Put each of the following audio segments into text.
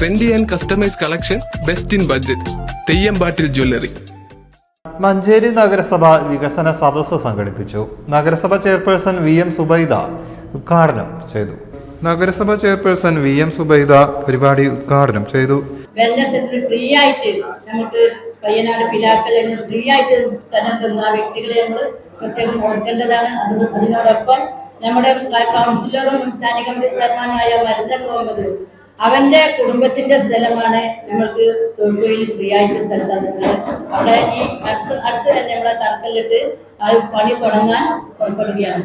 Trendy and customize collection best in budget തെയ്യമ്പാട്ടിൽ jewellery Manjeri നഗരസഭ വികസന സദസ്സ് സംഘടിപ്പിച്ചു. നഗരസഭ ചെയർപേഴ്സൺ വി എം സുബൈദ ഉദ്ഘാടനം ചെയ്തു. നഗരസഭ ചെയർപേഴ്സൺ വി എം സുബൈദ പരിപാടി ഉദ്ഘാടനം ചെയ്തു. വെൽനസ് സെന്റർ ഫ്രീ ആയിട്ട് നമുക്ക് പയ്യനാട് പിലാക്കലിന് ഫ്രീ ആയിട്ട് സ്ഥലം തന്ന. ആ വ്യക്തികളെ നമ്മൾ പ്രത്യേകം ഓർക്കേണ്ടതാണ്. അതിനോടൊപ്പം നമ്മുടെ കൗൺസിലറും സംസ്ഥാന കമ്മിറ്റി ചെയർമാനായ മരുന്ന് മുഹമ്മദ് അവന്റെ കുടുംബത്തിന്റെ സ്ഥലമാണ് നമ്മൾക്ക് തൊഴിലിൽ ഫ്രീ ആയിട്ട് സ്ഥലം തന്നിട്ടുള്ളത് അവിടെ ഈ അടുത്ത് അടുത്ത് തന്നെ നമ്മളെ തറക്കല്ലിട്ട് അത് പണി തുടങ്ങാൻ പുറപ്പെടുകയാണ്.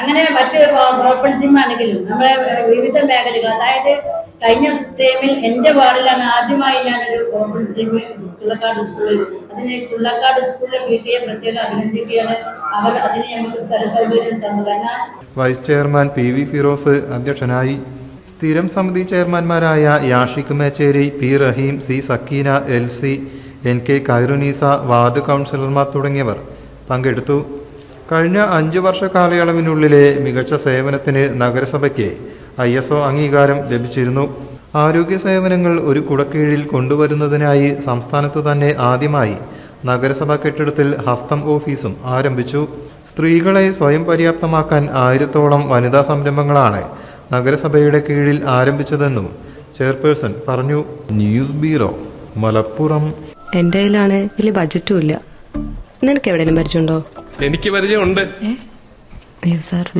അങ്ങനെ മറ്റ് ആണെങ്കിലും നമ്മളെ വിവിധ മേഖലകൾ അതായത് കഴിഞ്ഞ ടൈമിൽ എന്റെ വാർഡിലാണ് ആദ്യമായി ഞാനൊരു ഓപ്പൺ ജിം ചുള്ളക്കാട് സ്കൂളിൽ അതിന് ചുള്ളക്കാട് സ്കൂളിലെ വീട്ടിലെ ടി പ്രത്യേകം അഭിനന്ദിക്കുകയാണ്. അവർ അതിന് നമുക്ക് സ്ഥല സൗകര്യം തന്നു. കാരണം vice chairman P V Firoz അധ്യക്ഷനായി സ്ഥിരം സമിതി ചെയർമാൻമാരായ Yashik Mecheri P. Rahim C. Sakeena L. C. N. K. Kairunneesa ward കൗൺസിലർമാർ തുടങ്ങിയവർ പങ്കെടുത്തു. കഴിഞ്ഞ അഞ്ചു വർഷ കാലയളവിനുള്ളിലെ മികച്ച സേവനത്തിന് നഗരസഭയ്ക്ക് ഐ എസ് ഒ അംഗീകാരം ലഭിച്ചിരുന്നു. ആരോഗ്യ സേവനങ്ങൾ ഒരു കുടക്കീഴിൽ കൊണ്ടുവരുന്നതിനായി സംസ്ഥാനത്ത് തന്നെ ആദ്യമായി നഗരസഭാ കെട്ടിടത്തിൽ ഹസ്തം ഓഫീസും ആരംഭിച്ചു. സ്ത്രീകളെ സ്വയം പര്യാപ്തമാക്കാൻ ആയിരത്തോളം വനിതാ സംരംഭങ്ങളാണ് നഗരസഭയുടെ കീഴിൽ ആരംഭിച്ചതെന്നും ചെയർപേഴ്സൺ പറഞ്ഞു. News bureau Malappuram. എന്റെ കയ്യിലാണ് വലിയ ബജറ്റും ഇല്ല. നിനക്ക് എവിടെയെങ്കിലും പരിചയമുണ്ടോ? എനിക്ക് പരിചയമുണ്ട്. അയ്യോ സാർ.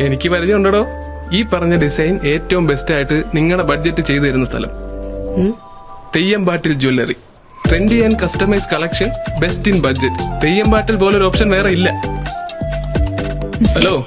എനിക്ക് പരിചയമുണ്ടോ ഈ പറഞ്ഞ ഡിസൈൻ ഏറ്റവും ബെസ്റ്റ് ആയിട്ട് നിങ്ങളുടെ ബഡ്ജറ്റ് ചെയ്തു തരുന്ന സ്ഥലം? തെയ്യമ്പാട്ടിൽ jewellery trendy and customise collection best in budget തെയ്യംബാട്ടിൽ പോലെ ഒരു ഓപ്ഷൻ വേറെ ഇല്ല. ഹലോ?